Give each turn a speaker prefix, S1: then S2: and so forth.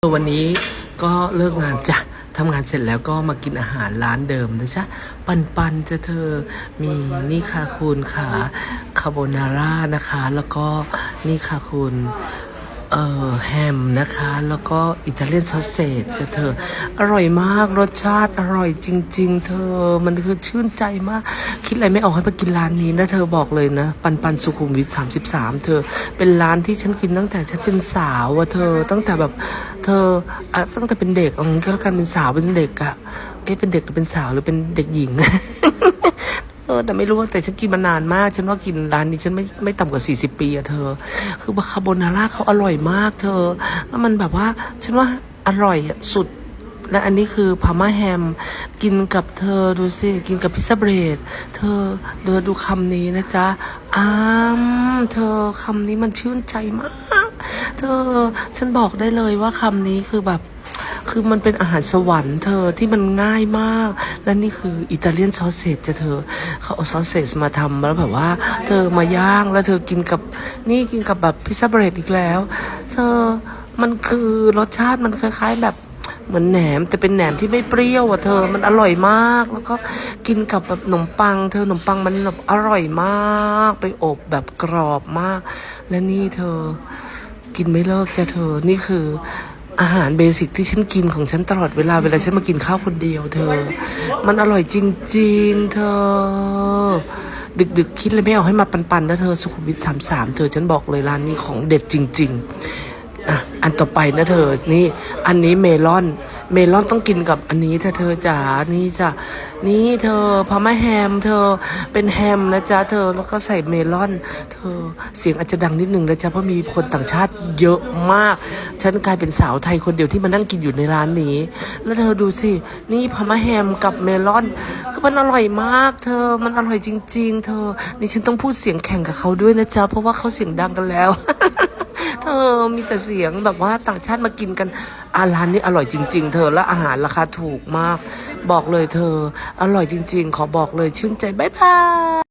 S1: วันนี้ก็เลิกงานจ้ะทำงานเสร็จแล้วก็มากินอาหารร้านเดิมนะจ๊ะ ปันปันจะเธอมีนี่ค่ะคุณค่ะคาโบนาร่านะคะ แล้วก็นี่ค่ะคุณ เอ่อแฮมนะคะ แล้วก็อิตาเลียนซอสเซจจะเธอ อร่อยมากรสชาติอร่อยจริง ๆ เธอมันคือชื่นใจมาก คิดอะไรไม่ออกให้มากินร้านนี้นะ เธอบอกเลยนะ ปันปันสุขุมวิท33 เธอ เป็นร้านที่ฉันกินตั้งแต่ฉันเป็นสาวอะเธอตั้งแต่แบบเธออะตั้งแต่เป็นเด็กเอืก็แล้วกันเป็นสาวเป็นเด็กอะเอ๊ะเป็นเด็กหรือเป็นสาวหรือเป็นเด็กหญิง เออแต่ไม่รู้ว่าแต่ฉันกินมานานมาก ฉันว่ากินร้านนี้ฉันไม่ไม่ต่ำกว่า 40 ปีอะเธอ คือคาโบนาร่าเขาอร่อยมาก เธอ แล้วมันแบบว่า ฉันว่าอร่อยสุด และอันนี้คือพาม่าแฮม กินกับเธอดูสิกินกับพิซซ่าเบรด เธอเธอดูคำนี้นะจ๊ะอ้ามเธอคำนี้มันชื่นใจมาก เธอฉันบอกได้เลยว่าคำนี้คือแบบ คือมันเป็นอาหารสวรรค์เธอที่มันง่ายมาก และนี่คืออิตาเลียนซอสเซจจะเธอเขาเอาซอสเซจมาทำแล้วแบบว่า เธอมาย่างแล้วเธอกินกับนี่กินกับแบบพิซซ่าเบรดอีกแล้ว เธอมันคือรสชาติมันคล้าย ๆ แบบเหมือนแหนมแต่เป็นแหนมที่ไม่เปรี้ยวอะเธอมันอร่อยมาก แล้วก็กินกับแบบขนมปัง เธอขนมปังมันแบบอร่อยมาก ไปอบแบบกรอบมาก และนี่เธอ กินไม่เลิกจะเธอนี่คือ อาหารเบสิกที่ฉันกินของฉันตลอดเวลาเวลาฉันมากินข้าวคนเดียว เธอ มันอร่อยจริง ๆ เธอ ดึกๆ คิดเลยไม่เอาให้มาปันๆนะเธอ สุขุมวิทสามสามเธอฉันบอกเลยร้านนี้ของเด็ดจริง ๆ อะ อันต่อไปนะเธอ นี่ อันนี้เมลอน เมลอนต้องกินกับอันนี้เธอเธอจ๋านี่จ้ะนี่เธอพาม่าแฮม เธอเป็นแฮมนะจ๊ะเธอแล้วก็ใส่เมลอน เธอเสียงอาจจะดังนิดนึงนะจ๊ะเพราะมีคนต่างชาติเยอะมาก ฉันกลายเป็นสาวไทยคนเดียวที่มานั่งกินอยู่ในร้านนี้ แล้วเธอดูสิ นี่พาม่าแฮมกับเมลอนคือมันอร่อยมาก เธอมันอร่อยจริง ๆ เธอนี่ฉันต้องพูดเสียงแข่งกับเขาด้วยนะจ๊ะเพราะว่าเขาเสียงดังกันแล้ว ธอมีแต่เสียงแบบว่าต่างชาติมากินกันอาร้านนี้อร่อยจริง ๆ เธอและอาหารราคาถูกมาก บอกเลยเธอ อร่อยจริง ๆ ขอบอกเลยชื่นใจบ๊ายบาย